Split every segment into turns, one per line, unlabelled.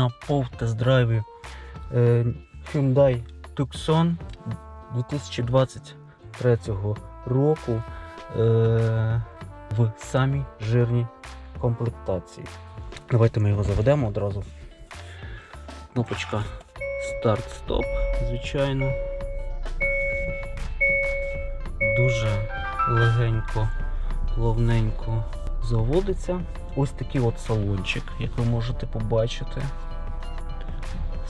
на повтест-драйві е, Hyundai Tucson 2023 року е, в самій жирній комплектації. Давайте ми його заведемо одразу. Кнопочка старт-стоп, звичайно. Дуже легенько, плавненько заводиться. Ось такий от салончик, як ви можете побачити.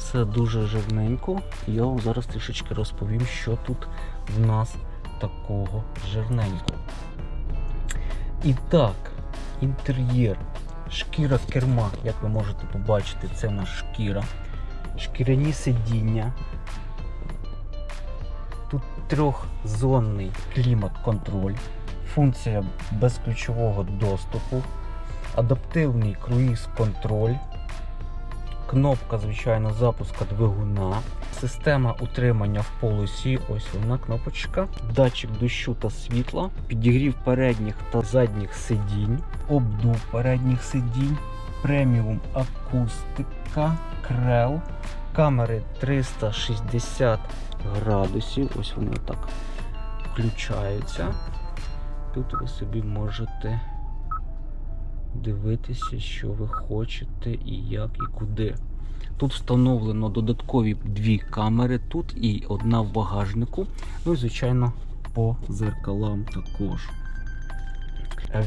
Все дуже жирненько. Я вам зараз трішечки розповім, що тут в нас такого жирненького. І так, інтер'єр. Шкіра керма, як ви можете побачити, це в нас шкіра. Шкіряні сидіння. Тут трьохзонний клімат-контроль, функція безключового доступу, адаптивний круїз-контроль, кнопка, звичайно, запуска двигуна, система утримання в полосі, ось вона кнопочка, датчик дощу та світла, підігрів передніх та задніх сидінь, обдув передніх сидінь, преміум акустика, крел, камери 360 градусів. Ось вони отак включаються. Тут ви собі можете дивитися, що ви хочете і як, і куди. Тут встановлено додаткові дві камери, тут і одна в багажнику. Ну і, звичайно, по зеркалам також.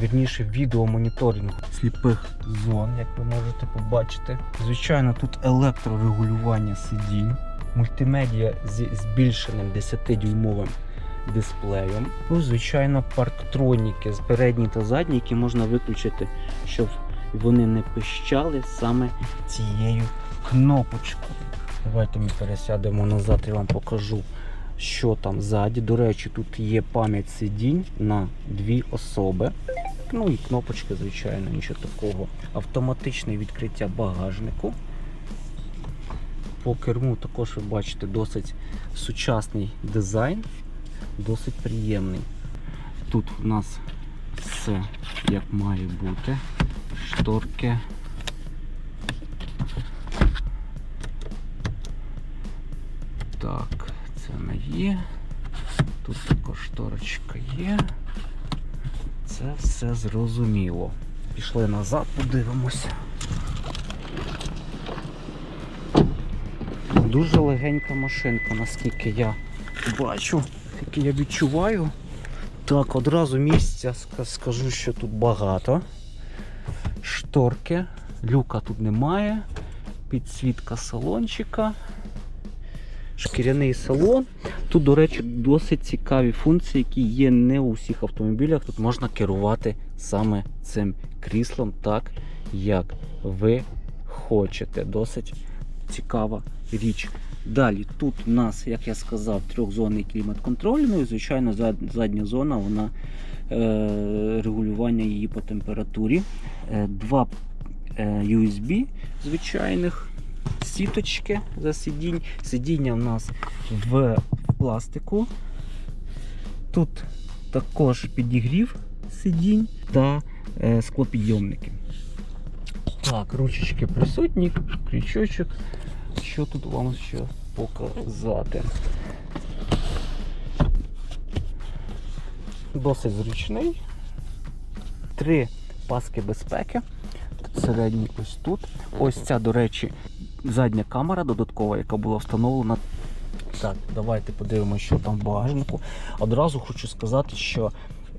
Вірніше відеомоніторинг сліпих зон, як ви можете побачити. Звичайно, тут електрорегулювання сидінь, мультимедіа зі збільшеним 10-дюймовим дисплеєм. Ну, звичайно, парктроніки з передні та задні, які можна виключити, щоб вони не пищали саме цією кнопочкою. Давайте ми пересядемо назад, я вам покажу, що там ззаді. До речі, тут є пам'ять сидінь на дві особи. Ну і кнопочки, звичайно, нічого такого. Автоматичне відкриття багажнику. По керму також ви бачите досить сучасний дизайн, досить приємний. Тут у нас все як має бути. Шторки. Так, це не є. Тут також шторочка є. Це все зрозуміло. Пішли назад, подивимося. Дуже легенька машинка, наскільки я бачу, наскільки я відчуваю. Так, одразу місця скажу, що тут багато. Шторки, люка тут немає. Підсвітка салончика. Шкіряний салон. Тут, до речі, досить цікаві функції, які є не у всіх автомобілях. Тут можна керувати саме цим кріслом так, як ви хочете. Досить цікава річ. Далі тут у нас, як я сказав, трьохзонний клімат-контроль. Ну і звичайно, задня зона, вона е, регулювання її по температурі. Е, два е, USB звичайних, сіточки за сидінь. Сидіння у нас в пластику. Тут також підігрів сидінь та е, склопідйомники. Так, ручечки присутні, крючочок. Що тут вам ще показати? Досить зручний. Три паски безпеки. Середній ось тут. Ось ця, до речі, задня камера додаткова, яка була встановлена. Так, давайте подивимося, що там в багажнику. Одразу хочу сказати, що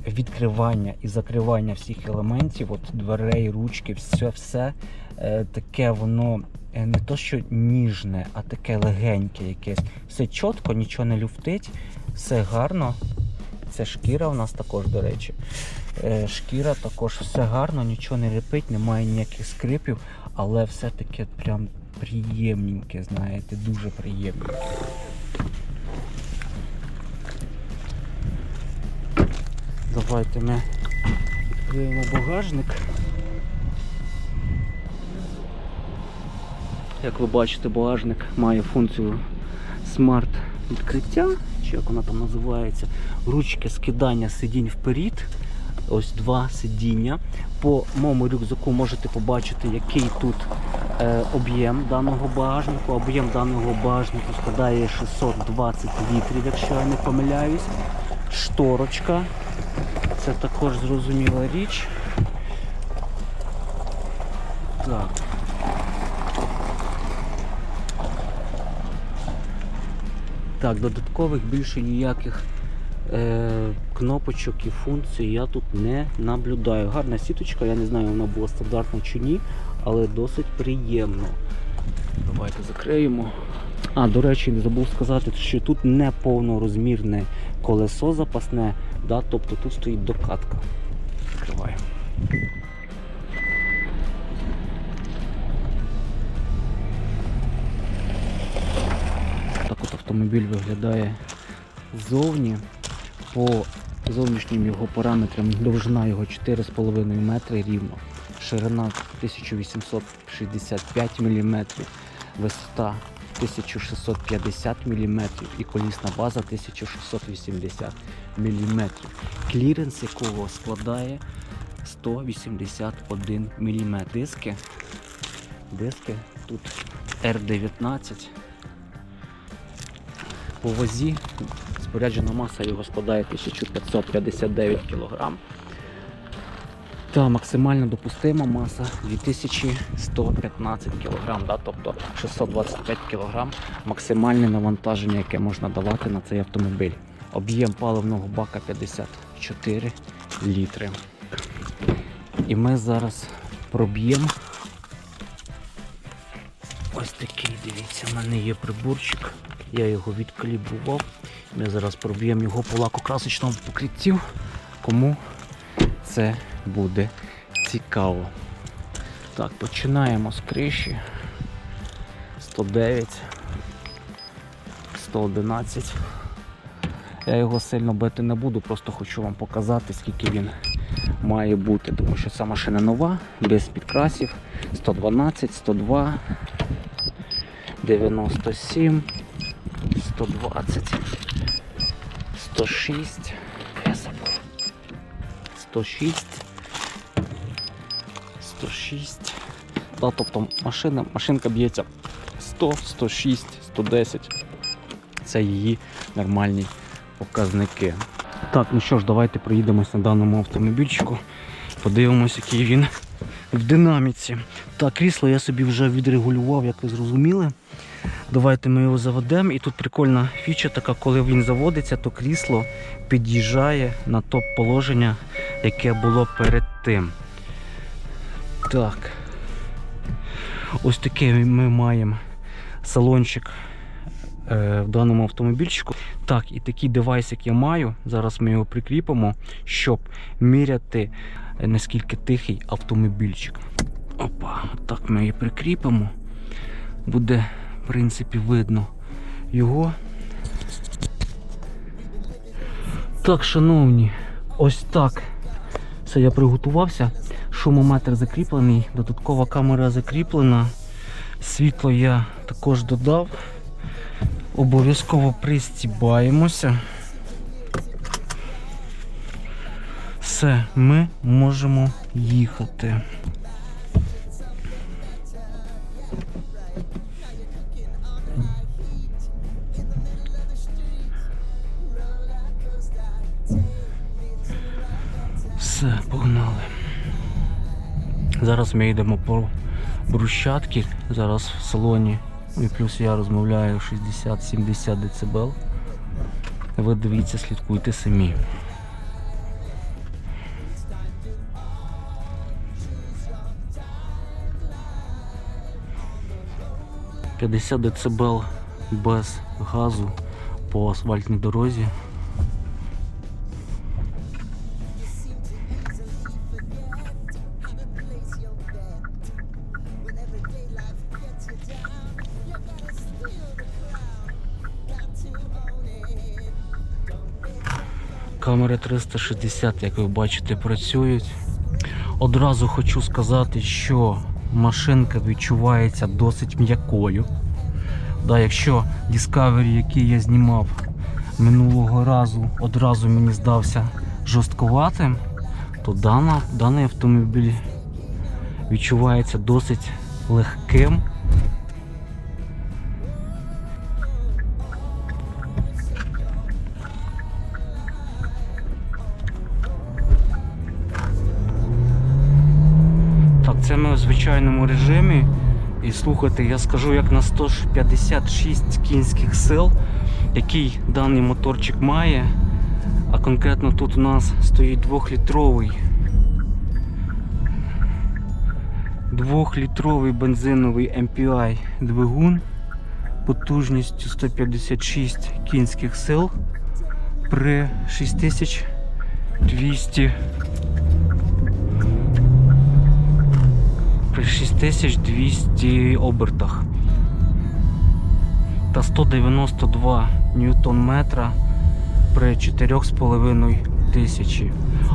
відкривання і закривання всіх елементів, от дверей, ручки, все, все таке воно е, не то, що ніжне, а таке легеньке якесь. Все чітко, нічого не люфтить, все гарно. Це шкіра у нас також, до речі. Е, шкіра також все гарно, нічого не репить, немає ніяких скрипів, але все таке прям приємненьке, знаєте, дуже приємненьке. Давайте ми відкриємо багажник. Як ви бачите, багажник має функцію смарт відкриття, чи як вона там називається, ручки скидання сидінь вперед. ось два сидіння. По моєму рюкзаку можете побачити, який тут е, об'єм даного багажнику. Об'єм даного багажнику складає 620 літрів, якщо я не помиляюсь. Шторочка. Це також зрозуміла річ. Так. Так, додаткових більше ніяких е, кнопочок і функцій я тут не наблюдаю. Гарна сіточка, я не знаю, вона була стандартна чи ні, але досить приємно. Давайте закриємо. А, до речі, не забув сказати, що тут не повнорозмірне колесо запасне, да, тобто тут стоїть докатка. Закриваємо. Так от автомобіль виглядає ззовні. По зовнішнім його параметрам довжина його 4,5 метри рівно, ширина 1865 мм, висота 1650 мм і колісна база 1680 мм. Кліренс якого складає 181 мм. Диски, диски тут R19 по вазі споряджена маса його складає 1559 кг. Та максимально допустима маса 2115 кг, да, тобто 625 кг максимальне навантаження, яке можна давати на цей автомобіль. Об'єм паливного бака 54 літри. І ми зараз проб'ємо. Ось такий, дивіться, в мене є приборчик. Я його відкалібрував. Ми зараз проб'ємо його по лакокрасочному покриттю. Кому це буде цікаво. Так, починаємо з криші. 109, 111. Я його сильно бити не буду, просто хочу вам показати, скільки він має бути, тому що ця машина нова, без підкрасів. 112, 102, 97, 120, 106, я забув. 106, 106. Да, тобто машина, машинка б'ється 100, 106, 110. Це її нормальні показники. Так, ну що ж, давайте проїдемось на даному автомобільчику. Подивимось, який він в динаміці. Так, крісло я собі вже відрегулював, як ви зрозуміли. Давайте ми його заведемо. І тут прикольна фіча така, коли він заводиться, то крісло під'їжджає на топ-положення, яке було перед тим. Так. Ось такий ми маємо салончик е, в даному автомобільчику. Так, і такий девайс, як я маю, зараз ми його прикріпимо, щоб міряти, е, наскільки тихий автомобільчик. Опа, так ми її прикріпимо. Буде, в принципі, видно його. Так, шановні, ось так. Все, я приготувався. Шумометр закріплений, додаткова камера закріплена. Світло я також додав. Обов'язково пристібаємося. Все, ми можемо їхати. Все, погнали. Зараз ми йдемо по брусчатки. Зараз в салоні. І плюс я розмовляю 60-70 дБ. Ви дивіться, слідкуйте самі. «50 дБ без газу по асфальтній дорозі. Камери 360, як ви бачите, працюють. Одразу хочу сказати, що машинка відчувається досить м'якою. Да, якщо Discovery, який я знімав минулого разу, одразу мені здався жорсткуватим, то дана, даний автомобіль відчувається досить легким. Звичайному режимі. І слухайте, я скажу як на 156 кінських сил, який даний моторчик має. А конкретно тут у нас стоїть двохлітровий. Двохлітровий бензиновий MPI двигун потужністю 156 кінських сил при 6200 6200 обертах та 192 ньютон метра при 4,5 тисячі.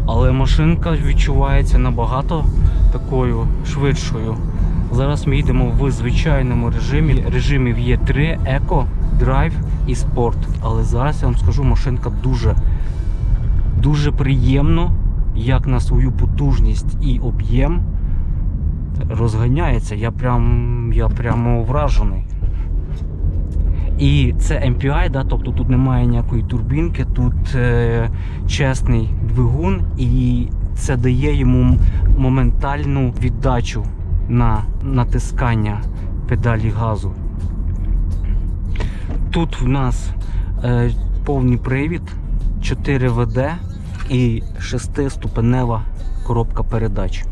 Але машинка відчувається набагато такою швидшою. Зараз ми їдемо в звичайному режимі. Режимів є 3 Еко, Драйв і Спорт. Але зараз я вам скажу, машинка дуже, дуже приємно, як на свою потужність і об'єм розганяється. Я прям, я прямо вражений. І це MPI, да, тобто тут немає ніякої турбінки, тут е, чесний двигун, і це дає йому моментальну віддачу на натискання педалі газу. Тут в нас е, повний привід, 4 ВД і 6-ступенева коробка передач.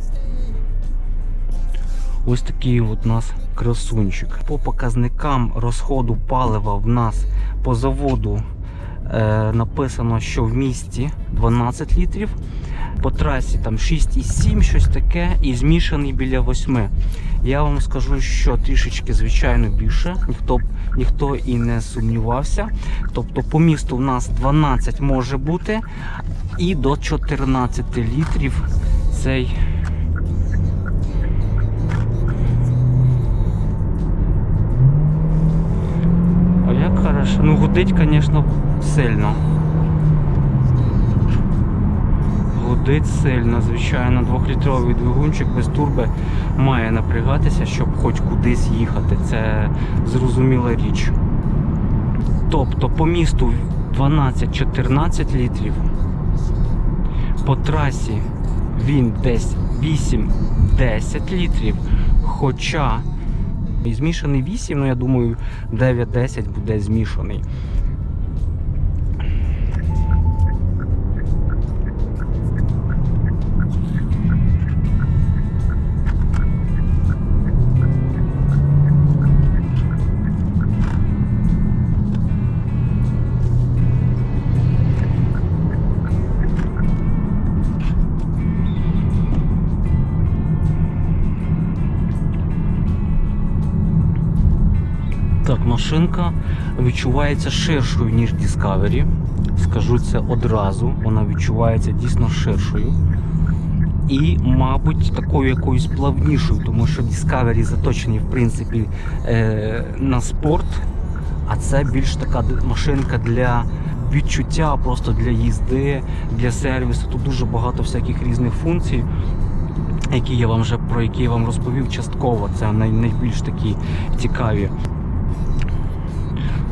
Ось такий от у нас красунчик. По показникам розходу палива в нас по заводу е, написано, що в місті 12 літрів, по трасі там 6,7, щось таке, і змішаний біля 8. Я вам скажу, що трішечки, звичайно, більше. Ніхто, ніхто і не сумнівався. Тобто по місту в нас 12 може бути, і до 14 літрів цей Ну гудить, звісно, сильно. Гудить сильно, звичайно, двохлітровий двигунчик без турби має напрягатися, щоб хоч кудись їхати. Це зрозуміла річ. Тобто по місту 12-14 літрів. По трасі він десь 8-10 літрів. Хоча змішаний 8, ну я думаю, 9-10 буде змішаний. Машинка відчувається ширшою, ніж Discovery. Скажу це одразу. Вона відчувається дійсно ширшою. І, мабуть, такою якоюсь плавнішою, тому що Discovery заточені, в принципі, е, на спорт, а це більш така машинка для відчуття, просто для їзди, для сервісу. Тут дуже багато всяких різних функцій які я вам вже про які я вам розповів частково. Це най, найбільш такі цікаві.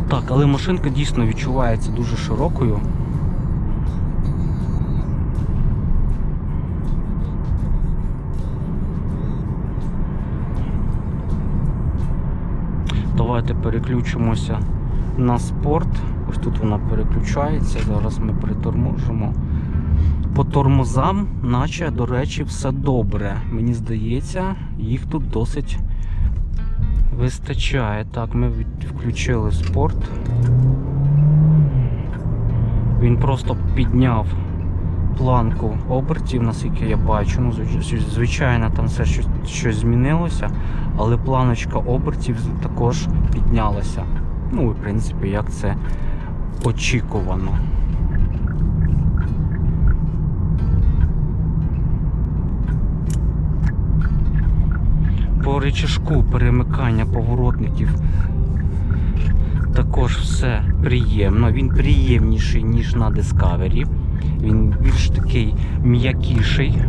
Так, але машинка дійсно відчувається дуже широкою. Давайте переключимося на спорт. Ось тут вона переключається. Зараз ми приторможимо. По тормозам, наче, до речі, все добре. Мені здається, їх тут досить вистачає. Так, ми включили спорт. Він просто підняв планку обертів, наскільки я бачу. Ну, звичайно, там все щось, щось змінилося, але планочка обертів також піднялася. Ну, в принципі, як це очікувано. По речашку перемикання поворотників також все приємно. Він приємніший, ніж на Discovery. Він більш такий м'якіший.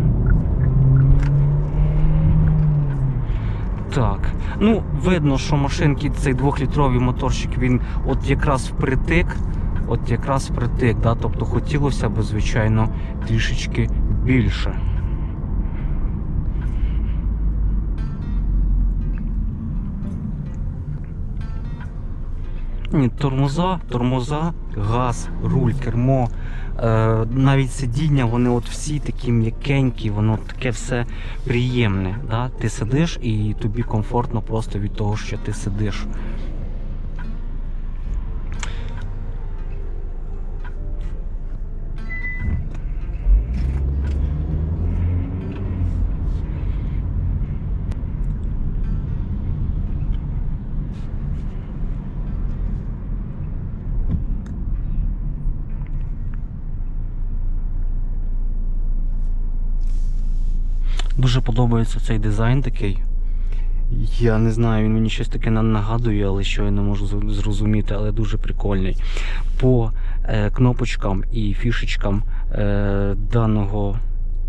Так. Ну, видно, що машинки цей двохлітровий моторчик, він от якраз впритик. От якраз впритик, да? тобто хотілося б, звичайно, трішечки більше. Тормоза, тормоза, газ, руль, кермо, е, навіть сидіння, вони от всі такі м'якенькі, воно таке все приємне. Да? Ти сидиш і тобі комфортно просто від того, що ти сидиш. Дуже подобається цей дизайн такий. Я не знаю, він мені щось таке нагадує, але що я не можу зрозуміти, але дуже прикольний. По е, кнопочкам і фішечкам е, даного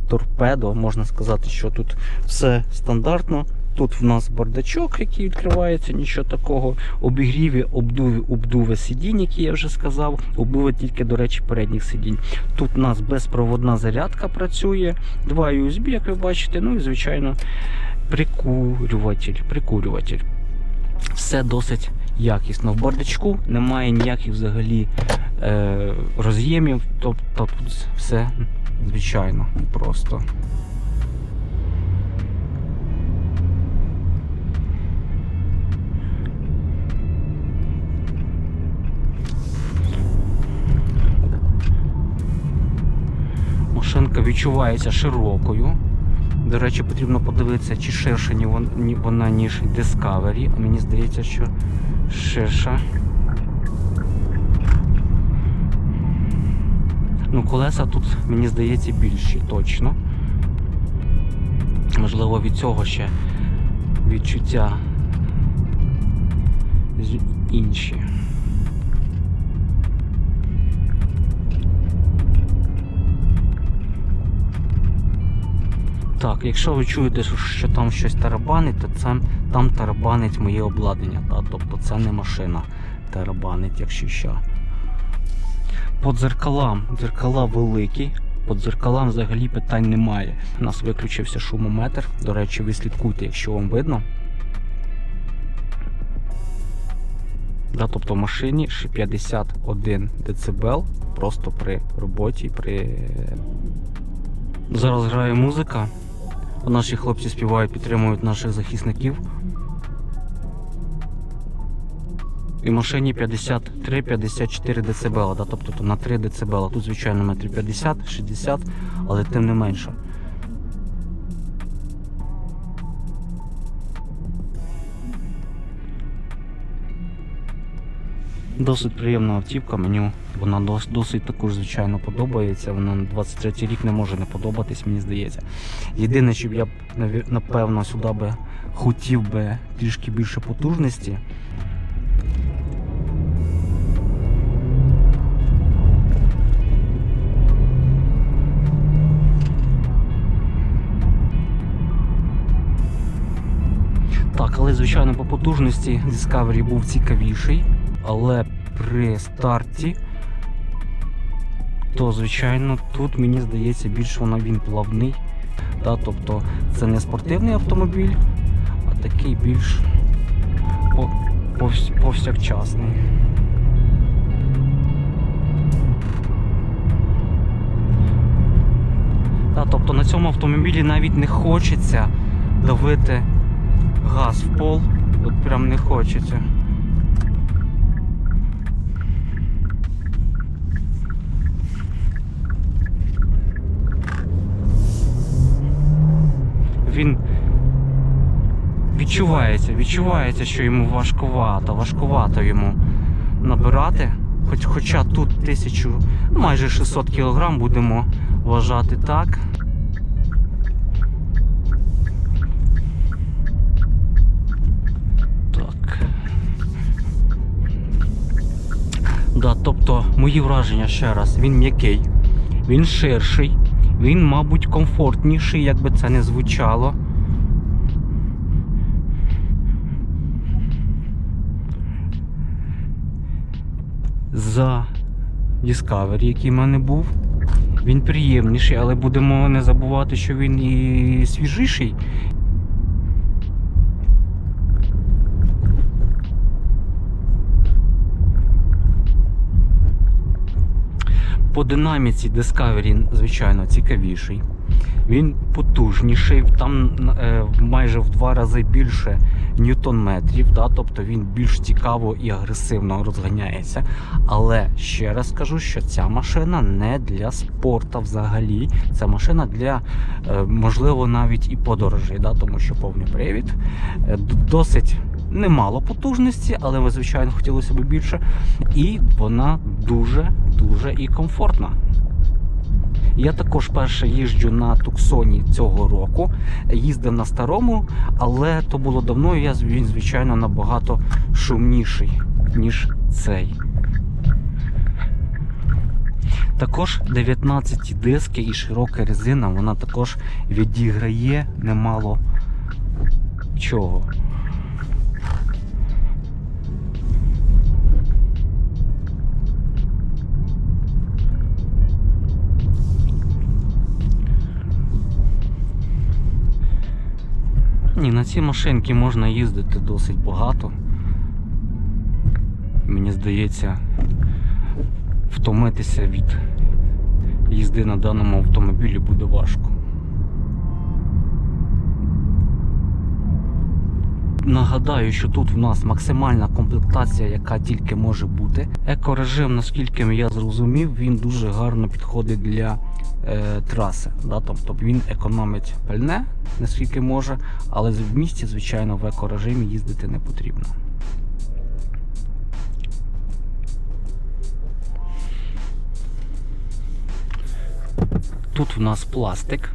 торпедо можна сказати, що тут все стандартно. Тут в нас бардачок, який відкривається, нічого такого. Обігріві, обдуві, обдуви сидінь, які я вже сказав. Обдуви тільки, до речі, передніх сидінь. Тут у нас безпроводна зарядка працює, два USB, як ви бачите, ну і звичайно прикурюватель. прикурюватель. Все досить якісно. В бардачку немає ніяких взагалі е, роз'ємів, тобто тут все звичайно просто. Машинка відчувається широкою. До речі, потрібно подивитися, чи ширша вона, ніж Discovery. А мені здається, що ширша. Ну, колеса тут, мені здається, більші точно. Можливо, від цього ще відчуття інші. Так, якщо ви чуєте, що- там щось тарабанить, то це там тарабанить моє обладнання. Та? Тобто це не машина тарабанить, якщо що. По дзеркалам, дзеркала великі. По дзеркалам взагалі питань немає. У нас виключився шумометр. До речі, ви слідкуйте, якщо вам видно. Да, тобто в машині 51 дБ просто при роботі, при Зараз грає музика. Наші хлопці співають, підтримують наших захисників. І машині 53-54 дБ, да, тобто на 3 дБ. Тут, звичайно, метрів 50-60, але тим не менше. Досить приємна автівка, мені вона дос- досить також, звичайно, подобається. Вона на 23 рік не може не подобатись, мені здається. Єдине, що я б напевно сюди би хотів би трішки більше потужності. Так, але звичайно по потужності Discovery був цікавіший, але при старті, то звичайно тут мені здається більш вона він плавний. Да, тобто це не спортивний автомобіль, а такий більш повс- повсякчасний. Да, тобто на цьому автомобілі навіть не хочеться давити газ в пол. От прям не хочеться. Він відчувається, відчувається, що йому важкувато, важкувато йому набирати. Хоч, хоча тут тисячу, ну, майже 600 кг будемо вважати так. Так. Да, тобто, мої враження ще раз, він м'який. Він ширший, він, мабуть, комфортніший, як би це не звучало. За Discovery, який в мене був. Він приємніший, але будемо не забувати, що він і свіжіший. По динаміці Discovery, звичайно, цікавіший. Він потужніший, там е, майже в два рази більше ньютон-метрів, да, тобто він більш цікаво і агресивно розганяється. Але ще раз скажу, що ця машина не для спорту взагалі. Це машина для, е, можливо, навіть і подорожей, да, тому що повний привід. Е, досить немало потужності, але звичайно, хотілося б більше. І вона дуже дуже і комфортна. Я також перше їжджу на Туксоні цього року. Їздив на старому, але то було давно, і я він, звичайно, набагато шумніший, ніж цей. Також 19 диски і широка резина, вона також відіграє немало чого. Ні, на цій машинці можна їздити досить багато. Мені здається, втомитися від їзди на даному автомобілі буде важко. Нагадаю, що тут в нас максимальна комплектація, яка тільки може бути. Екорежим, наскільки я зрозумів, він дуже гарно підходить для е, траси. Да? Тобто він економить пальне, наскільки може, але в місті, звичайно, в екорежимі їздити не потрібно. Тут в нас пластик.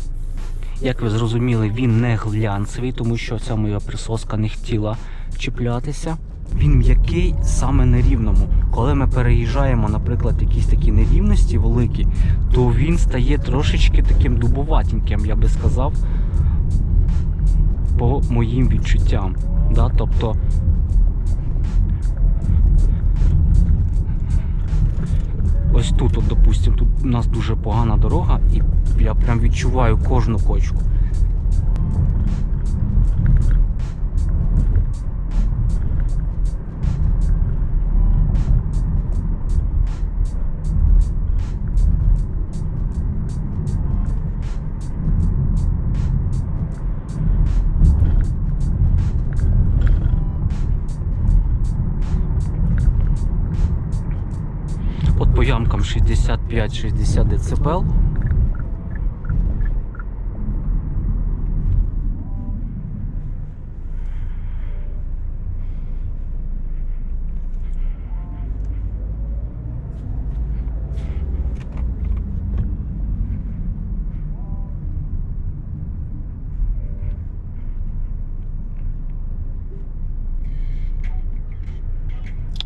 Як ви зрозуміли, він не глянцевий, тому що ця моя присоска не хотіла чіплятися. Він м'який саме на рівному. Коли ми переїжджаємо, наприклад, якісь такі нерівності великі, то він стає трошечки таким дубоватеньким, я би сказав, по моїм відчуттям. Да? Тобто ось тут, от, допустим, тут у нас дуже погана дорога, і я прям відчуваю кожну кочку. 65-60 дБ.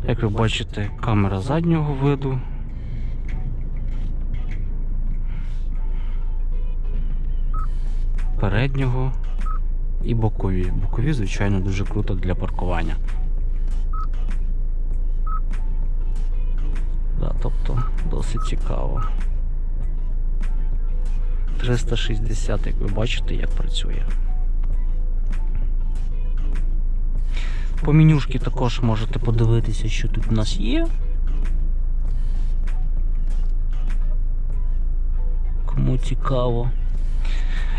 Як ви бачите, камера заднього виду. Переднього і бокові. Бокові, звичайно, дуже круто для паркування. Да, тобто досить цікаво. 360, як ви бачите, як працює. По менюшки також можете подивитися, що тут у нас є. Кому цікаво.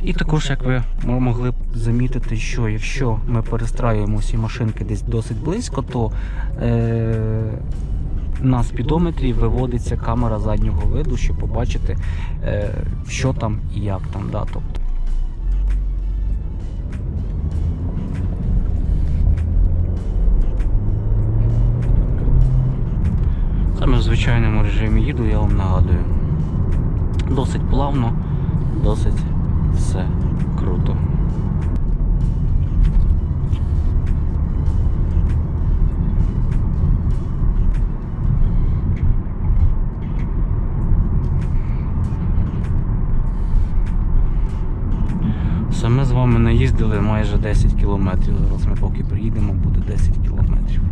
І також, як ви могли б замітити, що якщо ми перестраюємо всі машинки десь досить близько, то е- на спідометрі виводиться камера заднього виду, щоб побачити, е- що там і як там. Да? Тобто, Саме в звичайному режимі їду, я вам нагадую. Досить плавно, досить все круто. Все, ми з вами наїздили майже 10 кілометрів. Зараз ми поки приїдемо, буде 10 кілометрів.